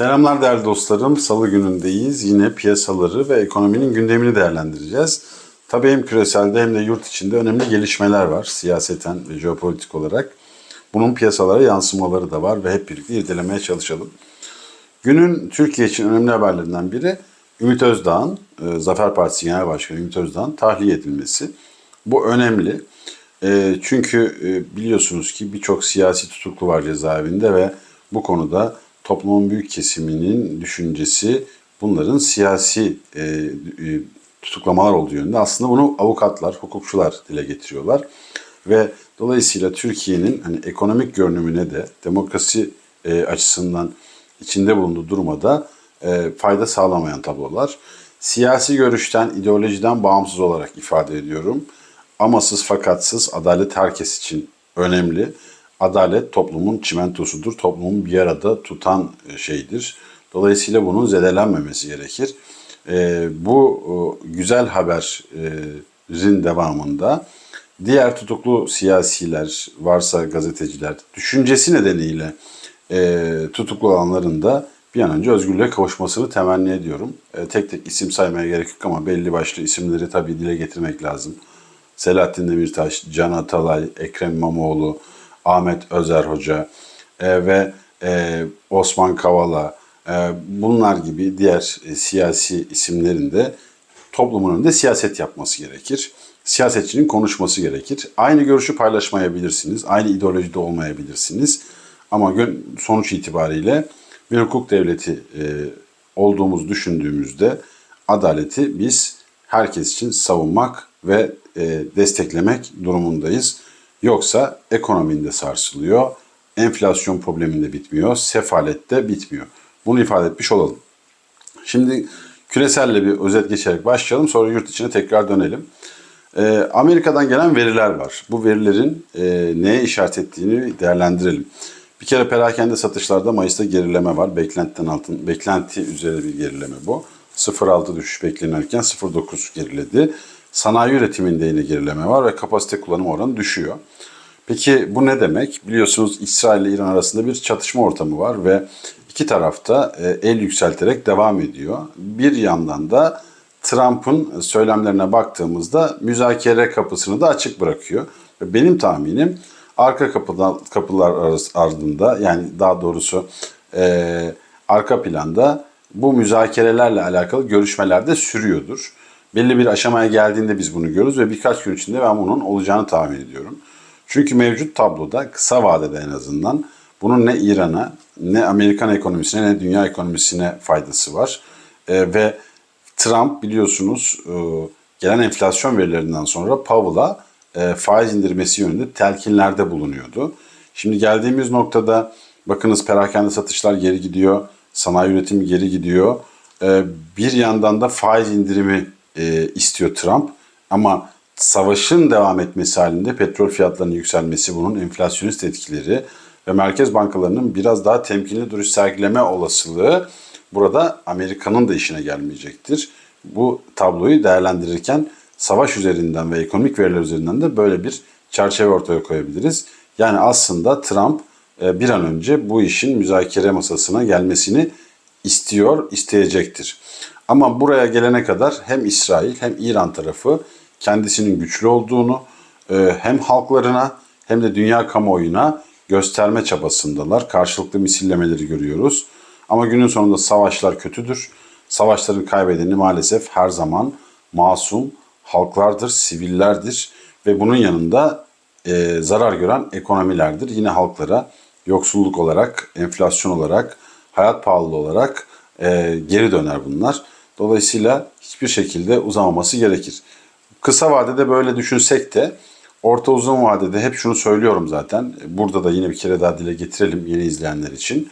Selamlar değerli dostlarım. Salı günündeyiz. Yine piyasaları ve ekonominin gündemini değerlendireceğiz. Tabii hem küreselde hem de yurt içinde önemli gelişmeler var siyaseten ve jeopolitik olarak. Bunun piyasalara yansımaları da var ve hep birlikte irdelemeye çalışalım. Günün Türkiye için önemli haberlerinden biri Ümit Özdağ'ın, e, Zafer Partisi Genel Başkanı Ümit Özdağ'ın tahliye edilmesi. Bu önemli. E, çünkü e, biliyorsunuz ki birçok siyasi tutuklu var cezaevinde ve bu konuda toplumun büyük kesiminin düşüncesi bunların siyasi e, e, tutuklamalar olduğu yönünde. Aslında bunu avukatlar, hukukçular dile getiriyorlar. Ve dolayısıyla Türkiye'nin hani ekonomik görünümüne de demokrasi e, açısından içinde bulunduğu duruma da e, fayda sağlamayan tablolar. Siyasi görüşten, ideolojiden bağımsız olarak ifade ediyorum. Amasız fakatsız adalet herkes için önemli. Adalet toplumun çimentosudur. Toplumun bir arada tutan e, şeydir. Dolayısıyla bunun zedelenmemesi gerekir. E, bu güzel haberin devamında diğer tutuklu siyasiler, varsa gazeteciler, düşüncesi nedeniyle e, tutuklu olanların da bir an önce özgürlüğe kavuşmasını temenni ediyorum. Tek tek isim saymaya gerek yok ama belli başlı isimleri tabii dile getirmek lazım. Selahattin Demirtaş, Can Atalay, Ekrem İmamoğlu, Ahmet Özer Hoca e, ve e, Osman Kavala e, bunlar gibi diğer e, siyasi isimlerin de toplumun önünde siyaset yapması gerekir. Siyasetçinin konuşması gerekir. Aynı görüşü paylaşmayabilirsiniz, aynı ideolojide olmayabilirsiniz. Ama sonuç itibariyle bir hukuk devleti e, olduğumuzu düşündüğümüzde adaleti biz herkes için savunmak ve e, desteklemek durumundayız. Yoksa ekonominde sarsılıyor, enflasyon probleminde bitmiyor, sefalette bitmiyor. Bunu ifade etmiş olalım. Şimdi küreselle bir özet geçerek başlayalım sonra yurt içine tekrar dönelim. E, Amerika'dan gelen veriler var. Bu verilerin e, neye işaret ettiğini değerlendirelim. Bir kere perakende satışlarda Mayıs'ta gerileme var. Beklentiden altın, beklenti üzeri bir gerileme bu. 0.6 düşüş beklenirken 0.9 geriledi. Sanayi üretiminde yine gerileme var ve kapasite kullanım oranı düşüyor. Peki bu ne demek? Biliyorsunuz İsrail ile İran arasında bir çatışma ortamı var ve iki tarafta e, el yükselterek devam ediyor. Bir yandan da Trump'ın söylemlerine baktığımızda müzakere kapısını da açık bırakıyor. Benim tahminim arka kapıdan, kapılar ardında yani daha doğrusu e, arka planda bu müzakerelerle alakalı görüşmeler de sürüyordur. Belli bir aşamaya geldiğinde biz bunu görürüz ve birkaç gün içinde ben bunun olacağını tahmin ediyorum. Çünkü mevcut tabloda kısa vadede en azından bunun ne İran'a ne Amerikan ekonomisine ne dünya ekonomisine faydası var. E, ve Trump biliyorsunuz e, gelen enflasyon verilerinden sonra Powell'a e, faiz indirmesi yönünde telkinlerde bulunuyordu. Şimdi geldiğimiz noktada bakınız perakende satışlar geri gidiyor, sanayi üretimi geri gidiyor. E, bir yandan da faiz indirimi e, istiyor Trump ama savaşın devam etmesi halinde petrol fiyatlarının yükselmesi, bunun enflasyonist etkileri ve merkez bankalarının biraz daha temkinli duruş sergileme olasılığı burada Amerika'nın da işine gelmeyecektir. Bu tabloyu değerlendirirken savaş üzerinden ve ekonomik veriler üzerinden de böyle bir çerçeve ortaya koyabiliriz. Yani aslında Trump e, bir an önce bu işin müzakere masasına gelmesini istiyor, isteyecektir. Ama buraya gelene kadar hem İsrail hem İran tarafı kendisinin güçlü olduğunu e, hem halklarına hem de dünya kamuoyuna gösterme çabasındalar. Karşılıklı misillemeleri görüyoruz. Ama günün sonunda savaşlar kötüdür. Savaşların kaybedeni maalesef her zaman masum halklardır, sivillerdir ve bunun yanında e, zarar gören ekonomilerdir. Yine halklara yoksulluk olarak, enflasyon olarak, hayat pahalılığı olarak e, geri döner bunlar. Dolayısıyla hiçbir şekilde uzamaması gerekir. Kısa vadede böyle düşünsek de orta uzun vadede hep şunu söylüyorum zaten. Burada da yine bir kere daha dile getirelim yeni izleyenler için.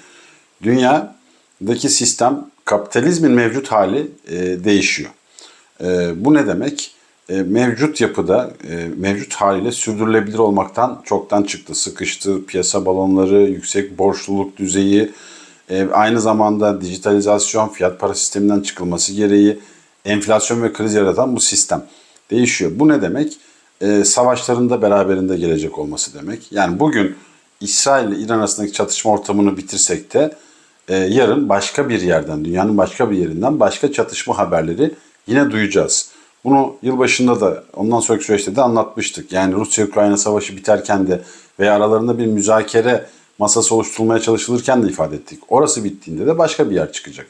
Dünyadaki sistem kapitalizmin mevcut hali e, değişiyor. E, bu ne demek? E, mevcut yapıda e, mevcut haliyle sürdürülebilir olmaktan çoktan çıktı. Sıkıştı, piyasa balonları, yüksek borçluluk düzeyi, e, aynı zamanda dijitalizasyon, fiyat para sisteminden çıkılması gereği enflasyon ve kriz yaratan bu sistem değişiyor. Bu ne demek? E, savaşların da beraberinde gelecek olması demek. Yani bugün İsrail ile İran arasındaki çatışma ortamını bitirsek de e, yarın başka bir yerden, dünyanın başka bir yerinden başka çatışma haberleri yine duyacağız. Bunu yılbaşında da ondan sonraki süreçte de anlatmıştık. Yani Rusya-Ukrayna savaşı biterken de veya aralarında bir müzakere masası oluşturulmaya çalışılırken de ifade ettik. Orası bittiğinde de başka bir yer çıkacak.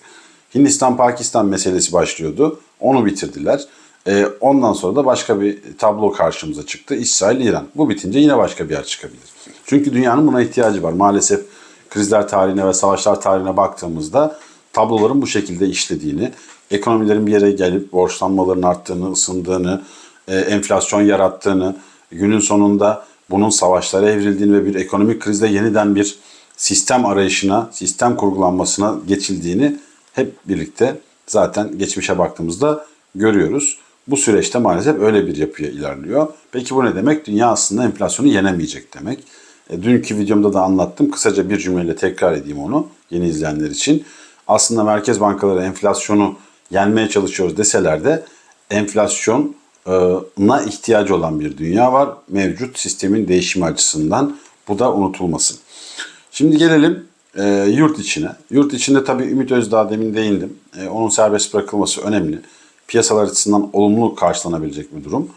Hindistan-Pakistan meselesi başlıyordu. Onu bitirdiler. Ee, ondan sonra da başka bir tablo karşımıza çıktı. İsrail-İran. Bu bitince yine başka bir yer çıkabilir. Çünkü dünyanın buna ihtiyacı var. Maalesef krizler tarihine ve savaşlar tarihine baktığımızda tabloların bu şekilde işlediğini, ekonomilerin bir yere gelip borçlanmaların arttığını, ısındığını, e, enflasyon yarattığını, günün sonunda bunun savaşlara evrildiğini ve bir ekonomik krizde yeniden bir sistem arayışına, sistem kurgulanmasına geçildiğini hep birlikte zaten geçmişe baktığımızda görüyoruz. Bu süreçte maalesef öyle bir yapıya ilerliyor. Peki bu ne demek? Dünya aslında enflasyonu yenemeyecek demek. E, dünkü videomda da anlattım. Kısaca bir cümleyle tekrar edeyim onu yeni izleyenler için. Aslında merkez bankaları enflasyonu yenmeye çalışıyoruz deseler de enflasyona ihtiyacı olan bir dünya var. Mevcut sistemin değişimi açısından bu da unutulmasın. Şimdi gelelim e, yurt içine. Yurt içinde tabii Ümit Özdağ demin değindim. E, onun serbest bırakılması önemli. Piyasalar açısından olumlu karşılanabilecek bir durum.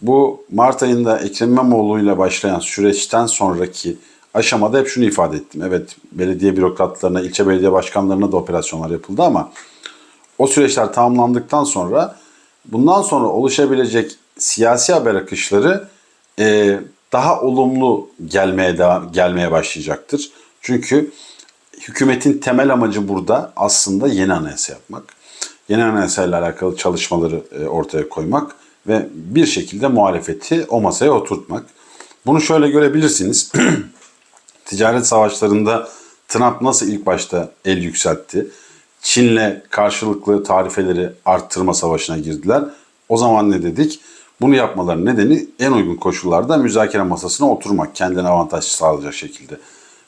Bu Mart ayında Ekrem İmamoğlu ile başlayan süreçten sonraki aşamada hep şunu ifade ettim. Evet belediye bürokratlarına, ilçe belediye başkanlarına da operasyonlar yapıldı ama o süreçler tamamlandıktan sonra bundan sonra oluşabilecek siyasi haber akışları e, daha olumlu gelmeye da, gelmeye başlayacaktır. Çünkü hükümetin temel amacı burada aslında yeni anayasa yapmak. Yeni anayasa ile alakalı çalışmaları e, ortaya koymak ve bir şekilde muhalefeti o masaya oturtmak. Bunu şöyle görebilirsiniz. Ticaret savaşlarında Trump nasıl ilk başta el yükseltti? Çin'le karşılıklı tarifeleri arttırma savaşına girdiler. O zaman ne dedik? Bunu yapmaların nedeni en uygun koşullarda müzakere masasına oturmak, kendine avantaj sağlayacak şekilde.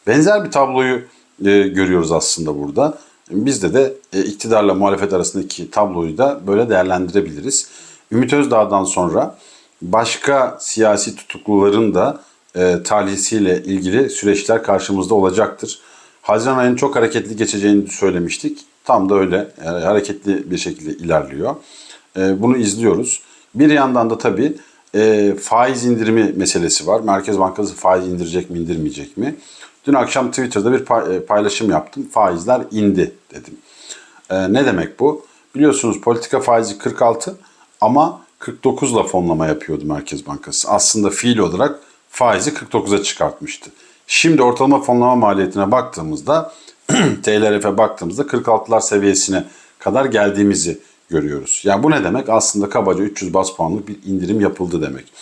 Benzer bir tabloyu e, görüyoruz aslında burada. Bizde de e, iktidarla muhalefet arasındaki tabloyu da böyle değerlendirebiliriz. Ümit Özdağ'dan sonra başka siyasi tutukluların da e, talihsiyle ilgili süreçler karşımızda olacaktır. Haziran ayının çok hareketli geçeceğini söylemiştik. Tam da öyle yani hareketli bir şekilde ilerliyor. E, bunu izliyoruz. Bir yandan da tabii e, faiz indirimi meselesi var. Merkez Bankası faiz indirecek mi indirmeyecek mi? Dün akşam Twitter'da bir e, paylaşım yaptım. Faizler indi dedim. E, ne demek bu? Biliyorsunuz politika faizi 46 ama 49'la fonlama yapıyordu Merkez Bankası. Aslında fiil olarak faizi 49'a çıkartmıştı. Şimdi ortalama fonlama maliyetine baktığımızda TLRF'e baktığımızda 46'lar seviyesine kadar geldiğimizi görüyoruz. Yani bu ne demek? Aslında kabaca 300 bas puanlık bir indirim yapıldı demek.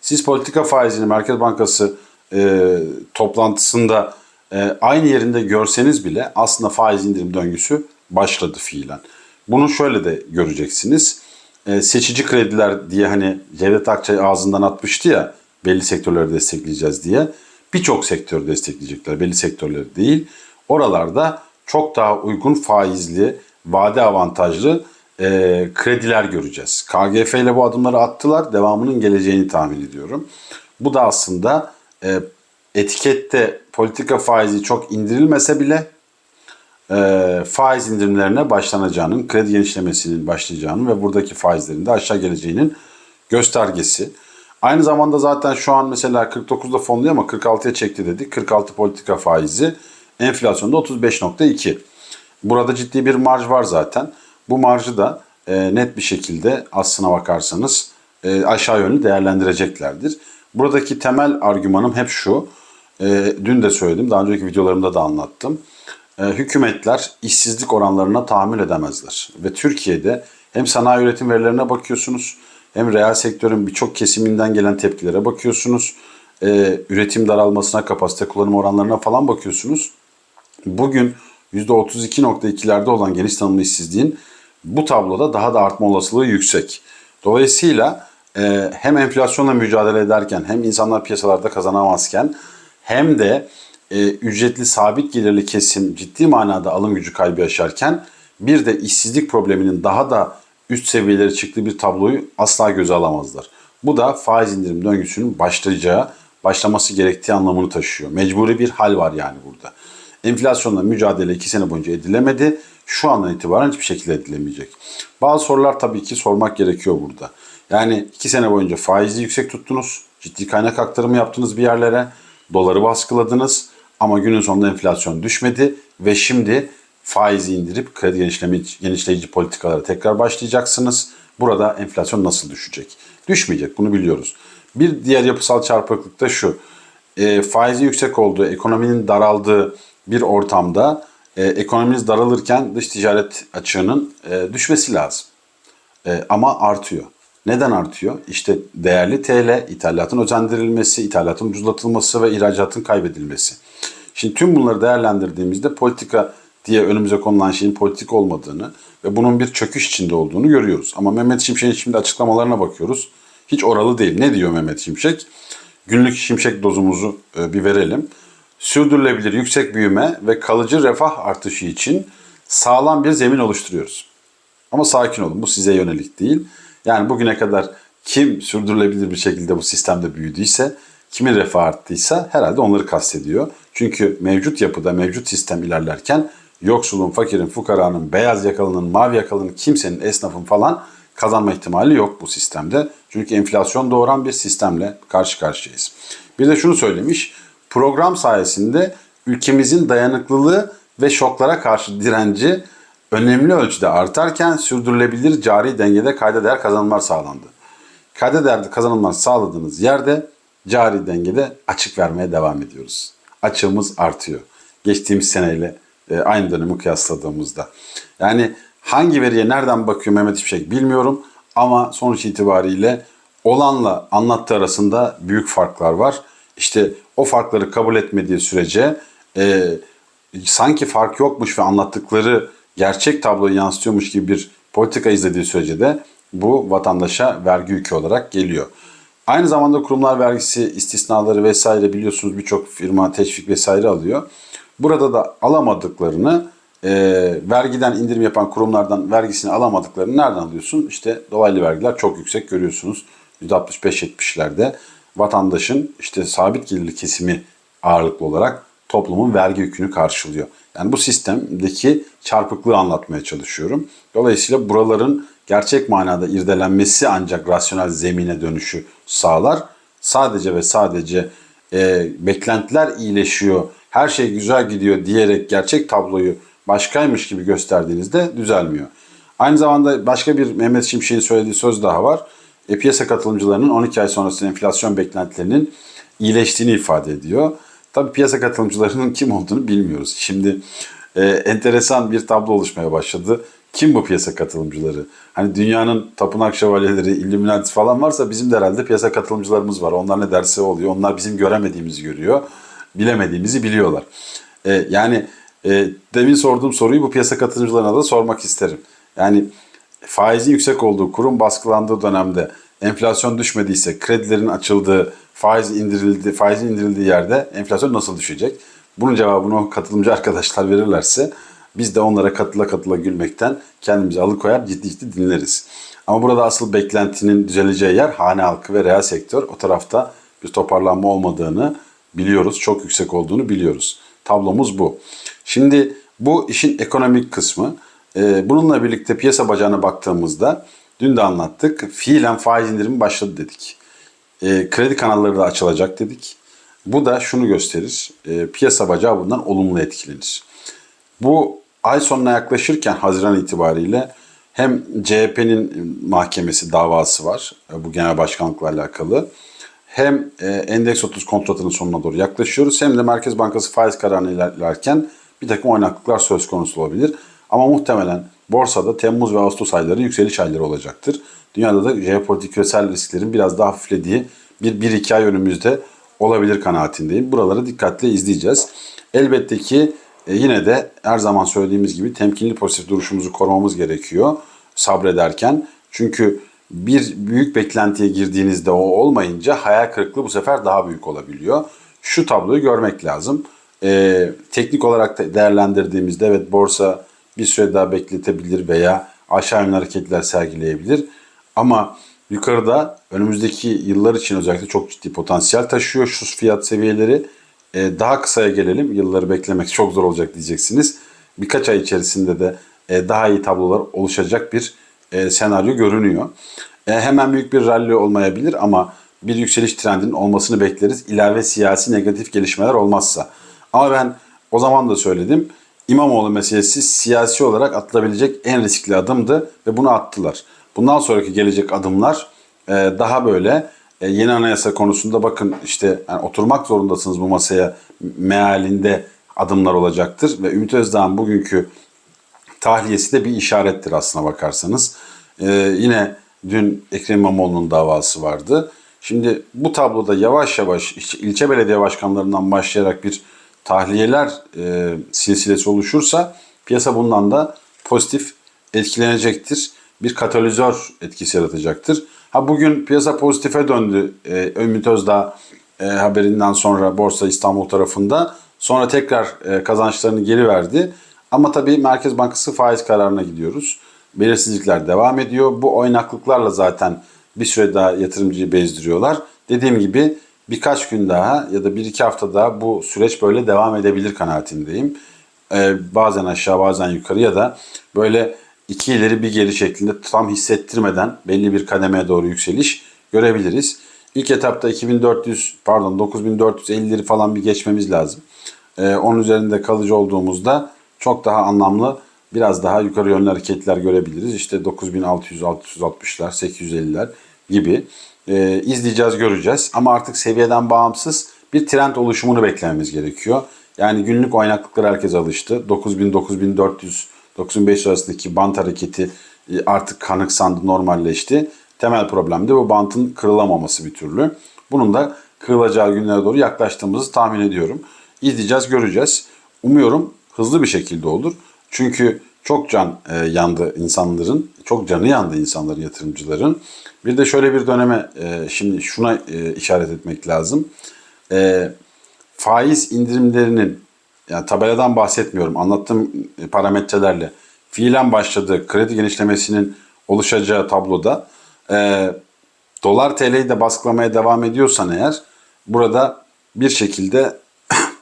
Siz politika faizini Merkez Bankası e, toplantısında e, aynı yerinde görseniz bile aslında faiz indirim döngüsü başladı fiilen. Bunu şöyle de göreceksiniz. E, seçici krediler diye hani Cevdet Akçay ağzından atmıştı ya belli sektörleri destekleyeceğiz diye. Birçok sektörü destekleyecekler belli sektörleri değil. Oralarda çok daha uygun faizli, vade avantajlı e, krediler göreceğiz. KGF ile bu adımları attılar. Devamının geleceğini tahmin ediyorum. Bu da aslında e, etikette politika faizi çok indirilmese bile e, faiz indirimlerine başlanacağının, kredi genişlemesinin başlayacağının ve buradaki faizlerin de aşağı geleceğinin göstergesi. Aynı zamanda zaten şu an mesela 49'da fonluyor ama 46'ya çekti dedik. 46 politika faizi enflasyonda 35.2. Burada ciddi bir marj var zaten. Bu marjı da e, net bir şekilde aslına bakarsanız e, aşağı yönlü değerlendireceklerdir. Buradaki temel argümanım hep şu. E, dün de söyledim, daha önceki videolarımda da anlattım. E, hükümetler işsizlik oranlarına tahammül edemezler. Ve Türkiye'de hem sanayi üretim verilerine bakıyorsunuz, hem reel sektörün birçok kesiminden gelen tepkilere bakıyorsunuz. E, üretim daralmasına, kapasite kullanım oranlarına falan bakıyorsunuz. Bugün %32.2'lerde olan geniş tanımlı işsizliğin bu tabloda daha da artma olasılığı yüksek. Dolayısıyla e, hem enflasyonla mücadele ederken hem insanlar piyasalarda kazanamazken hem de e, ücretli sabit gelirli kesim ciddi manada alım gücü kaybı yaşarken bir de işsizlik probleminin daha da üst seviyelere çıktığı bir tabloyu asla göze alamazlar. Bu da faiz indirim döngüsünün başlayacağı, başlaması gerektiği anlamını taşıyor. Mecburi bir hal var yani burada. Enflasyonla mücadele iki sene boyunca edilemedi. Şu andan itibaren hiçbir şekilde edilemeyecek. Bazı sorular tabii ki sormak gerekiyor burada. Yani iki sene boyunca faizi yüksek tuttunuz. Ciddi kaynak aktarımı yaptınız bir yerlere. Doları baskıladınız. Ama günün sonunda enflasyon düşmedi. Ve şimdi faizi indirip kredi genişleme, genişleyici politikalara tekrar başlayacaksınız. Burada enflasyon nasıl düşecek? Düşmeyecek bunu biliyoruz. Bir diğer yapısal çarpıklık da şu. E, faizi yüksek olduğu, ekonominin daraldığı bir ortamda e, ekonominiz daralırken dış ticaret açığının e, düşmesi lazım. E, ama artıyor. Neden artıyor? İşte değerli TL, ithalatın özendirilmesi, ithalatın ucuzlatılması ve ihracatın kaybedilmesi. Şimdi tüm bunları değerlendirdiğimizde politika diye önümüze konulan şeyin politik olmadığını ve bunun bir çöküş içinde olduğunu görüyoruz. Ama Mehmet Şimşek'in şimdi açıklamalarına bakıyoruz. Hiç oralı değil. Ne diyor Mehmet Şimşek? Günlük şimşek dozumuzu e, bir verelim. Sürdürülebilir yüksek büyüme ve kalıcı refah artışı için sağlam bir zemin oluşturuyoruz. Ama sakin olun bu size yönelik değil. Yani bugüne kadar kim sürdürülebilir bir şekilde bu sistemde büyüdüyse, kimin refah arttıysa herhalde onları kastediyor. Çünkü mevcut yapıda, mevcut sistem ilerlerken yoksulun, fakirin, fukaranın, beyaz yakalının, mavi yakalının, kimsenin, esnafın falan kazanma ihtimali yok bu sistemde. Çünkü enflasyon doğuran bir sistemle karşı karşıyayız. Bir de şunu söylemiş, program sayesinde ülkemizin dayanıklılığı ve şoklara karşı direnci önemli ölçüde artarken sürdürülebilir cari dengede kayda değer kazanımlar sağlandı. Kayda değer kazanımlar sağladığınız yerde cari dengede açık vermeye devam ediyoruz. Açığımız artıyor. Geçtiğimiz seneyle e, aynı dönemi kıyasladığımızda. Yani hangi veriye nereden bakıyor Mehmet İpşek bilmiyorum ama sonuç itibariyle olanla anlattığı arasında büyük farklar var. İşte o farkları kabul etmediği sürece e, sanki fark yokmuş ve anlattıkları gerçek tabloyu yansıtıyormuş gibi bir politika izlediği sürece de bu vatandaşa vergi yükü olarak geliyor. Aynı zamanda kurumlar vergisi istisnaları vesaire biliyorsunuz birçok firma teşvik vesaire alıyor. Burada da alamadıklarını e, vergiden indirim yapan kurumlardan vergisini alamadıklarını nereden alıyorsun? İşte dolaylı vergiler çok yüksek görüyorsunuz. %65-70'lerde vatandaşın işte sabit gelirli kesimi ağırlıklı olarak toplumun vergi yükünü karşılıyor. Yani bu sistemdeki çarpıklığı anlatmaya çalışıyorum. Dolayısıyla buraların gerçek manada irdelenmesi ancak rasyonel zemine dönüşü sağlar. Sadece ve sadece e, beklentiler iyileşiyor, her şey güzel gidiyor diyerek gerçek tabloyu başkaymış gibi gösterdiğinizde düzelmiyor. Aynı zamanda başka bir Mehmet Şimşek'in söylediği söz daha var. E, piyasa katılımcılarının 12 ay sonrası enflasyon beklentilerinin iyileştiğini ifade ediyor. Tabii piyasa katılımcılarının kim olduğunu bilmiyoruz. Şimdi e, enteresan bir tablo oluşmaya başladı. Kim bu piyasa katılımcıları? Hani dünyanın tapınak şövalyeleri, Illuminati falan varsa bizim de herhalde piyasa katılımcılarımız var. Onlar ne derse oluyor. Onlar bizim göremediğimizi görüyor. Bilemediğimizi biliyorlar. E, yani e, demin sorduğum soruyu bu piyasa katılımcılarına da sormak isterim. Yani faizin yüksek olduğu, kurum baskılandığı dönemde enflasyon düşmediyse, kredilerin açıldığı, faiz indirildi, faizin indirildiği yerde enflasyon nasıl düşecek? Bunun cevabını katılımcı arkadaşlar verirlerse biz de onlara katıla katıla gülmekten kendimizi alıkoyar ciddi ciddi dinleriz. Ama burada asıl beklentinin düzeleceği yer hane halkı ve reel sektör. O tarafta bir toparlanma olmadığını biliyoruz. Çok yüksek olduğunu biliyoruz. Tablomuz bu. Şimdi bu işin ekonomik kısmı. Ee, bununla birlikte piyasa bacağına baktığımızda dün de anlattık. Fiilen faiz indirimi başladı dedik. Ee, kredi kanalları da açılacak dedik. Bu da şunu gösterir. Ee, piyasa bacağı bundan olumlu etkilenir. Bu ay sonuna yaklaşırken Haziran itibariyle hem CHP'nin mahkemesi davası var e, bu genel başkanlıkla alakalı. Hem e, endeks 30 kontratının sonuna doğru yaklaşıyoruz hem de Merkez Bankası faiz kararını ilerlerken bir takım oynaklıklar söz konusu olabilir. Ama muhtemelen borsada Temmuz ve Ağustos ayları yükseliş ayları olacaktır. Dünyada da jeopolitik küresel risklerin biraz daha hafiflediği bir, bir iki ay önümüzde olabilir kanaatindeyim. Buraları dikkatle izleyeceğiz. Elbette ki e, yine de her zaman söylediğimiz gibi temkinli pozitif duruşumuzu korumamız gerekiyor sabrederken. Çünkü bir büyük beklentiye girdiğinizde o olmayınca hayal kırıklığı bu sefer daha büyük olabiliyor. Şu tabloyu görmek lazım. Ee, teknik olarak da değerlendirdiğimizde evet borsa bir süre daha bekletebilir veya aşağı yönlü hareketler sergileyebilir. Ama yukarıda önümüzdeki yıllar için özellikle çok ciddi potansiyel taşıyor şu fiyat seviyeleri. E, daha kısaya gelelim. Yılları beklemek çok zor olacak diyeceksiniz. Birkaç ay içerisinde de e, daha iyi tablolar oluşacak bir e, senaryo görünüyor. E, hemen büyük bir rally olmayabilir ama bir yükseliş trendinin olmasını bekleriz. İlave siyasi negatif gelişmeler olmazsa. Ama ben o zaman da söyledim. İmamoğlu meselesi siyasi olarak atılabilecek en riskli adımdı ve bunu attılar. Bundan sonraki gelecek adımlar e, daha böyle e, yeni anayasa konusunda bakın işte yani oturmak zorundasınız bu masaya mealinde adımlar olacaktır ve Ümit Özdağ'ın bugünkü tahliyesi de bir işarettir aslına bakarsanız. Ee, yine dün Ekrem İmamoğlu'nun davası vardı. Şimdi bu tabloda yavaş yavaş ilçe belediye başkanlarından başlayarak bir tahliyeler e, silsilesi oluşursa piyasa bundan da pozitif etkilenecektir. Bir katalizör etkisi yaratacaktır. Ha bugün piyasa pozitife döndü. E, Ümit Özdağ e, haberinden sonra Borsa İstanbul tarafında. Sonra tekrar e, kazançlarını geri verdi. Ama tabii Merkez Bankası faiz kararına gidiyoruz. Belirsizlikler devam ediyor. Bu oynaklıklarla zaten bir süre daha yatırımcıyı bezdiriyorlar. Dediğim gibi birkaç gün daha ya da bir iki hafta daha bu süreç böyle devam edebilir kanaatindeyim. Ee, bazen aşağı bazen yukarı ya da böyle iki ileri bir geri şeklinde tam hissettirmeden belli bir kademeye doğru yükseliş görebiliriz. İlk etapta 2400 pardon 9450'leri falan bir geçmemiz lazım. Ee, onun üzerinde kalıcı olduğumuzda çok daha anlamlı biraz daha yukarı yönlü hareketler görebiliriz. İşte 9600, 660'lar, 850'ler gibi ee, izleyeceğiz, göreceğiz. Ama artık seviyeden bağımsız bir trend oluşumunu beklememiz gerekiyor. Yani günlük oynaklıklara herkes alıştı. 9000, 9400, 9500 arasındaki bant hareketi e, artık kanıksandı, normalleşti. Temel problem de bu bantın kırılamaması bir türlü. Bunun da kırılacağı günlere doğru yaklaştığımızı tahmin ediyorum. İzleyeceğiz, göreceğiz. Umuyorum hızlı bir şekilde olur. Çünkü çok can e, yandı insanların, çok canı yandı insanların, yatırımcıların. Bir de şöyle bir döneme, e, şimdi şuna e, işaret etmek lazım. E, faiz indirimlerinin, yani tabeladan bahsetmiyorum, anlattığım parametrelerle fiilen başladığı kredi genişlemesinin oluşacağı tabloda e, dolar TL'yi de baskılamaya devam ediyorsan eğer burada bir şekilde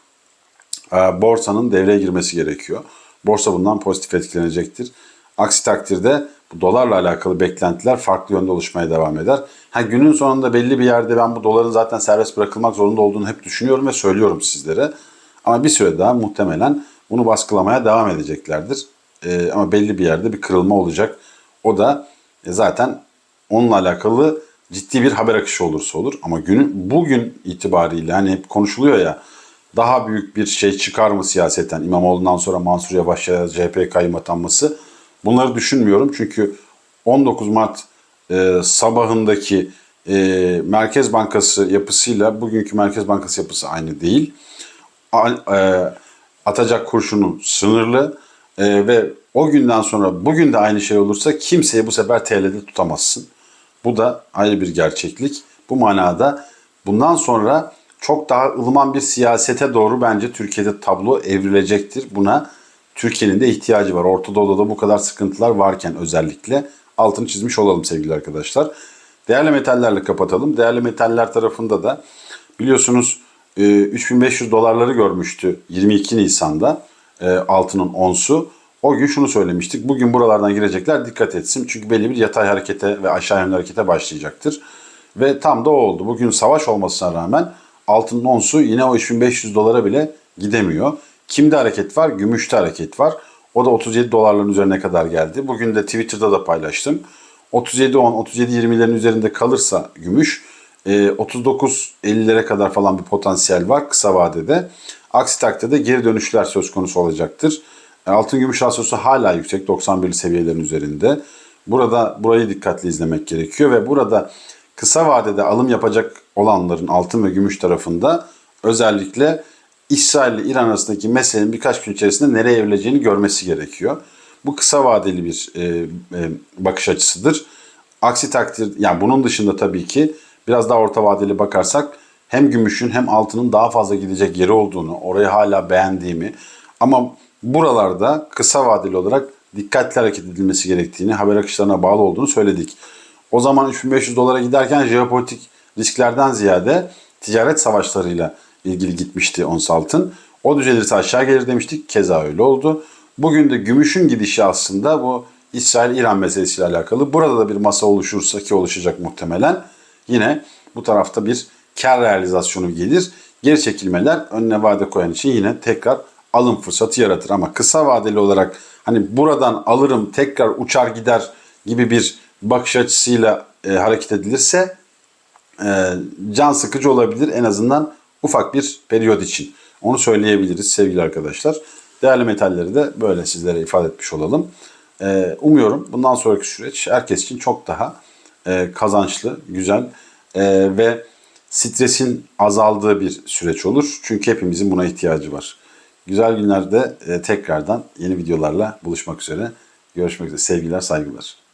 e, borsanın devreye girmesi gerekiyor. Borsa bundan pozitif etkilenecektir. Aksi takdirde bu dolarla alakalı beklentiler farklı yönde oluşmaya devam eder. Ha, günün sonunda belli bir yerde ben bu doların zaten serbest bırakılmak zorunda olduğunu hep düşünüyorum ve söylüyorum sizlere. Ama bir süre daha muhtemelen bunu baskılamaya devam edeceklerdir. Ee, ama belli bir yerde bir kırılma olacak. O da e, zaten onunla alakalı ciddi bir haber akışı olursa olur. Ama günün bugün itibariyle hani hep konuşuluyor ya daha büyük bir şey çıkar mı siyaseten İmamoğlu'ndan sonra Mansur Yavaş'a CHP kayyum atanması bunları düşünmüyorum. Çünkü 19 Mart e, sabahındaki e, Merkez Bankası yapısıyla bugünkü Merkez Bankası yapısı aynı değil. A, e, atacak kurşunu sınırlı e, ve o günden sonra bugün de aynı şey olursa kimseyi bu sefer TL'de tutamazsın. Bu da ayrı bir gerçeklik. Bu manada bundan sonra çok daha ılıman bir siyasete doğru bence Türkiye'de tablo evrilecektir. Buna Türkiye'nin de ihtiyacı var. Orta Doğu'da da bu kadar sıkıntılar varken özellikle altını çizmiş olalım sevgili arkadaşlar. Değerli metallerle kapatalım. Değerli metaller tarafında da biliyorsunuz 3500 dolarları görmüştü 22 Nisan'da e, altının onsu. O gün şunu söylemiştik. Bugün buralardan girecekler dikkat etsin. Çünkü belli bir yatay harekete ve aşağı yönlü harekete başlayacaktır. Ve tam da o oldu. Bugün savaş olmasına rağmen altının onsu yine o 3500 dolara bile gidemiyor. Kimde hareket var? Gümüşte hareket var. O da 37 dolarların üzerine kadar geldi. Bugün de Twitter'da da paylaştım. 37-10, 37-20'lerin üzerinde kalırsa gümüş 39-50'lere kadar falan bir potansiyel var kısa vadede. Aksi takdirde geri dönüşler söz konusu olacaktır. E, altın gümüş rasyosu hala yüksek 91 seviyelerin üzerinde. Burada burayı dikkatli izlemek gerekiyor ve burada kısa vadede alım yapacak olanların altın ve gümüş tarafında özellikle İsrail ile İran arasındaki meselenin birkaç gün içerisinde nereye evrileceğini görmesi gerekiyor. Bu kısa vadeli bir e, e, bakış açısıdır. Aksi takdir, yani bunun dışında tabii ki biraz daha orta vadeli bakarsak hem gümüşün hem altının daha fazla gidecek yeri olduğunu, orayı hala beğendiğimi ama buralarda kısa vadeli olarak dikkatli hareket edilmesi gerektiğini, haber akışlarına bağlı olduğunu söyledik. O zaman 3500 dolara giderken jeopolitik risklerden ziyade ticaret savaşlarıyla ilgili gitmişti ons altın. O düzelirse aşağı gelir demiştik. Keza öyle oldu. Bugün de gümüşün gidişi aslında bu İsrail-İran meselesiyle alakalı. Burada da bir masa oluşursa ki oluşacak muhtemelen yine bu tarafta bir kar realizasyonu gelir. Geri çekilmeler önüne vade koyan için yine tekrar alım fırsatı yaratır. Ama kısa vadeli olarak hani buradan alırım tekrar uçar gider gibi bir bakış açısıyla e, hareket edilirse e, can sıkıcı olabilir en azından ufak bir periyot için. Onu söyleyebiliriz sevgili arkadaşlar. Değerli metalleri de böyle sizlere ifade etmiş olalım. E, umuyorum bundan sonraki süreç herkes için çok daha e, kazançlı, güzel e, ve stresin azaldığı bir süreç olur. Çünkü hepimizin buna ihtiyacı var. Güzel günlerde e, tekrardan yeni videolarla buluşmak üzere. Görüşmek üzere. Sevgiler, saygılar.